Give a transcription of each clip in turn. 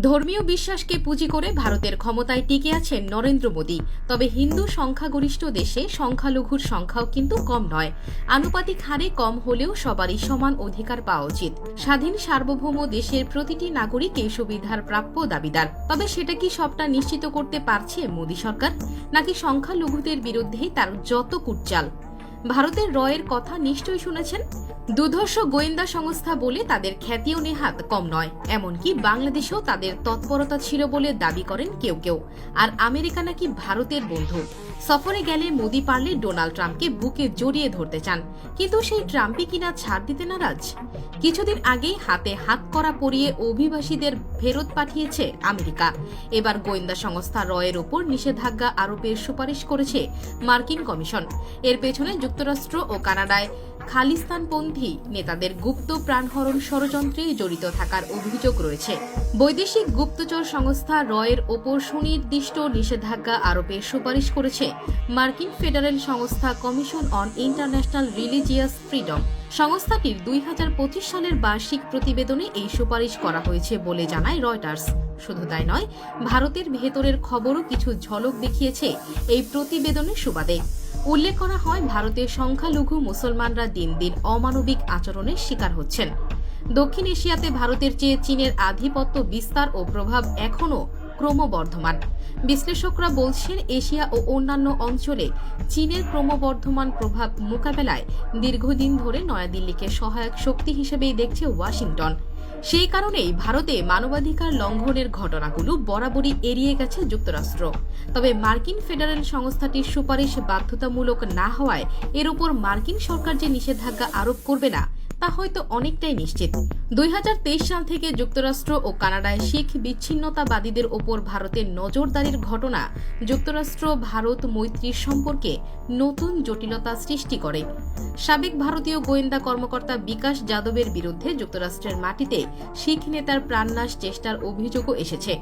ধর্মীয় বিশ্বাসকে পুঁজি করে ভারতের ক্ষমতায় টিকে আছেন নরেন্দ্র মোদী। তবে হিন্দু সংখ্যাগরিষ্ঠ দেশে সংখ্যালঘুর সংখ্যাও কিন্তু কম নয়। আনুপাতিক হারে কম হলেও সবারই সমান অধিকার পাওয়া উচিত। স্বাধীন সার্বভৌম দেশের প্রতিটি নাগরিক এই সুবিধার প্রাপ্য দাবিদার। তবে সেটা কি সবটা নিশ্চিত করতে পারছে মোদী সরকার? নাকি সংখ্যালঘুদের বিরুদ্ধেই তার যত কুটচাল? ভারতের রয়ের কথা নিশ্চয়ই শুনেছেন? দুধর্ষ গোয়েন্দা সংস্থা বলে তাদের খ্যাতিও নেহাত কম নয়। এমনকি বাংলাদেশেও তাদের তৎপরতা ছিল বলে দাবি করেন কেউ কেউ। আর আমেরিকা নাকি ভারতের বন্ধু। সফরে গেলে মোদি পারলে ডোনাল্ড ট্রাম্পকে বুকে জড়িয়ে ধরতে চান। কিন্তু সেই ট্রাম্পই কিনা ছাড় দিতে নারাজ? কিছুদিন আগেই হাতে হাত করা পরিয়ে অভিবাসীদের ফেরত পাঠিয়েছে আমেরিকা। এবার গোয়েন্দা সংস্থা রয়ের ওপর নিষেধাজ্ঞা আরোপের সুপারিশ করেছে মার্কিন কমিশন। এর পেছনে যুক্তরাষ্ট্র ও কানাডায় খালিস্তানপন্থী নেতাদের গুপ্ত প্রাণহরণ ষড়যন্ত্রে জড়িত থাকার অভিযোগ রয়েছে। বৈদেশিক গুপ্তচর সংস্থা রয়ের ওপর সুনির্দিষ্ট নিষেধাজ্ঞা আরোপের সুপারিশ করেছে মার্কিন ফেডারেল সংস্থা commission on international religious freedom. সংস্থাটির দুই হাজার পঁচিশ সালের বার্ষিক প্রতিবেদনে এই সুপারিশ করা হয়েছে বলে জানায় রয়টার্স। শুধু তাই নয়, ভারতের ভেতরের খবরও কিছু ঝলক দেখিয়েছে এই প্রতিবেদনের সুবাদে। উল্লেখ করা হয়, ভারতের সংখ্যালঘু মুসলমানরা দিন দিন অমানবিক আচরণের শিকার হচ্ছেন। দক্ষিণ এশিয়াতে ভারতের চেয়ে চীনের আধিপত্য বিস্তার ও প্রভাব এখনও ক্রমবর্ধমান। বিশ্লেষকরা বলছেন, এশিয়া ও অন্যান্য অঞ্চলে চীনের ক্রমবর্ধমান প্রভাব মোকাবেলায় দীর্ঘদিন ধরে নয়াদিল্লিকে সহায়ক শক্তি হিসেবেই দেখছে ওয়াশিংটন। সেই কারণেই ভারতে মানবাধিকার লঙ্ঘনের ঘটনাগুলো বরাবরই এড়িয়ে গেছে যুক্তরাষ্ট্র। তবে মার্কিন ফেডারেল সংস্থাটির সুপারিশ বাধ্যতামূলক না হওয়ায় এর উপর মার্কিন সরকার যে নিষেধাজ্ঞা আরোপ করবে না তা হয়তো অনেকটাই নিশ্চিত। দুই হাজার তেইশ সাল থেকে যুক্তরাষ্ট্র ও কানাডায় শিখ বিচ্ছিন্নতাবাদীদের ওপর ভারতের নজরদারির ঘটনা যুক্তরাষ্ট্র ভারত মৈত্রীর সম্পর্কে নতুন জটিলতা সৃষ্টি করে। সাবেক ভারতীয় গোয়েন্দা কর্মকর্তা বিকাশ যাদবের বিরুদ্ধে যুক্তরাষ্ট্রের মাটিতে শিখ নেতার প্রাণনাশ চেষ্টার অভিযোগও এসেছে।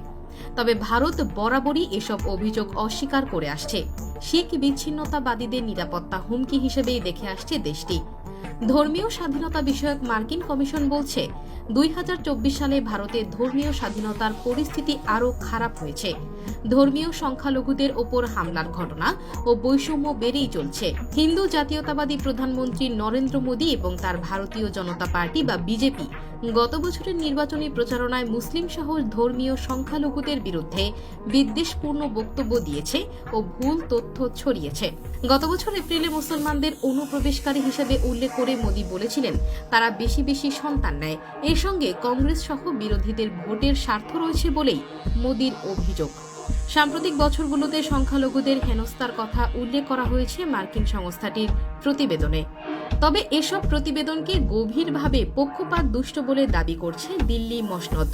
তবে ভারত বরাবরই এসব অভিযোগ অস্বীকার করে আসছে। শিখ বিচ্ছিন্নতাবাদীদের নিরাপত্তা হুমকি হিসেবেই দেখে আসছে দেশটি। ধর্মীয় স্বাধীনতা বিষয়ক মার্কিন কমিশন বলছে, দুই হাজার চব্বিশ সালে ভারতে ধর্মীয় স্বাধীনতার পরিস্থিতি আরও খারাপ হয়েছে। ধর্মীয় সংখ্যালঘুদের ওপর হামলার ঘটনা ও বৈষম্য বেড়েই চলছে। হিন্দু জাতীয়তাবাদী প্রধানমন্ত্রী নরেন্দ্র মোদী এবং তার ভারতীয় জনতা পার্টি বা বিজেপি গত বছরের নির্বাচনী প্রচারণায় মুসলিম সহ ধর্মীয় সংখ্যালঘুদের বিরুদ্ধে বিদ্বেষপূর্ণ বক্তব্য দিয়েছে ও ভুল তথ্য ছড়িয়েছে। গত বছর এপ্রিলে মুসলমানদের অনুপ্রবেশকারী হিসেবে উল্লেখ করে মোদী বলেছিলেন, তারা বেশি বেশি সন্তান নেয়। এর সঙ্গে কংগ্রেস সহ বিরোধীদের ভোটের স্বার্থ রয়েছে বলেই মোদীর অভিযোগ। সাম্প্রতিক বছরগুলোতে সংখ্যালঘুদের হেনস্থার কথা উল্লেখ করা হয়েছে মার্কিন সংস্থাটির প্রতিবেদনে। তবে এসব প্রতিবেদনকে গভীরভাবে পক্ষপাত দুষ্ট বলে দাবি করছে দিল্লি মসনদ।